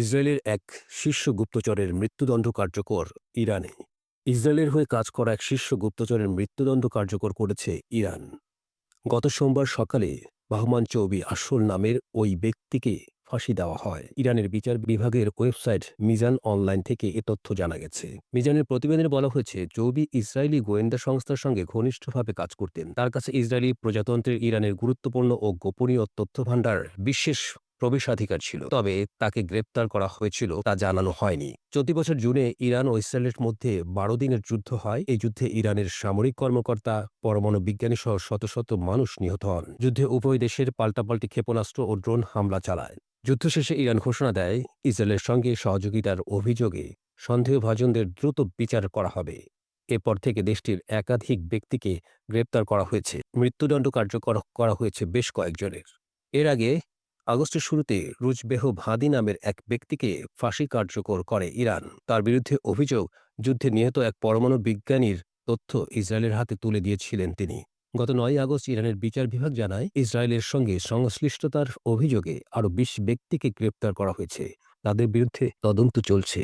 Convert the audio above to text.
ইসরায়েলের এক শীর্ষ গুপ্তচরের মৃত্যুদণ্ড কার্যকর ইরানে। ইসরায়েলের হয়ে কাজ করা এক শীর্ষ গুপ্তচরের মৃত্যুদণ্ড কার্যকর করেছে ইরান। গত সোমবার সকালে বাহমান চৌবি আসল নামের ওই ব্যক্তিকে ফাঁসি দেওয়া হয়। ইরানের বিচার বিভাগের ওয়েবসাইট মিজান অনলাইন থেকে এ তথ্য জানা গেছে। মিজানের প্রতিবেদনে বলা হয়েছে, চৌবি ইসরায়েলি গোয়েন্দা সংস্থার সঙ্গে ঘনিষ্ঠভাবে কাজ করতেন। তার কাছে ইসরায়েলি প্রজাতন্ত্রের ইরানের গুরুত্বপূর্ণ ও গোপনীয় তথ্য ভাণ্ডার বিশেষ প্রবেশাধিকার ছিল। তবে তাকে গ্রেপ্তার করা হয়েছিল তা জানানো হয়নি। চলতি বছর জুনে ইরান ও ইসরায়েলের মধ্যে বারো দিনের যুদ্ধ হয়। এই যুদ্ধে ইরানের সামরিক কর্মকর্তা, পরমাণু বিজ্ঞানী সহ শত শত মানুষ নিহত হন। যুদ্ধে উভয় দেশের পাল্টাপাল্টি ক্ষেপণাস্ত্র ও ড্রোন হামলা চালায়। যুদ্ধ শেষে ইরান ঘোষণা দেয়, ইসরায়েলের সঙ্গে সহযোগিতার অভিযোগে সন্দেহভাজনদের দ্রুত বিচার করা হবে। এরপর থেকে দেশটির একাধিক ব্যক্তিকে গ্রেপ্তার করা হয়েছে। মৃত্যুদণ্ড কার্যকর করা হয়েছে বেশ কয়েকজনের। এর আগে আগস্টের শুরুতে রুজবেহ ভাদি নামের এক ব্যক্তিকে ফাঁসি কার্যকর করে ইরান। তার বিরুদ্ধে অভিযোগ, যুদ্ধে নিহত এক পরমাণু বিজ্ঞানীর তথ্য ইসরায়েলের হাতে তুলে দিয়েছিলেন তিনি। গত নয় আগস্ট ইরানের বিচার বিভাগ জানায়, ইসরায়েলের সঙ্গে সংশ্লিষ্টতার অভিযোগে আরও বিশ ব্যক্তিকে গ্রেপ্তার করা হয়েছে। তাদের বিরুদ্ধে তদন্ত চলছে।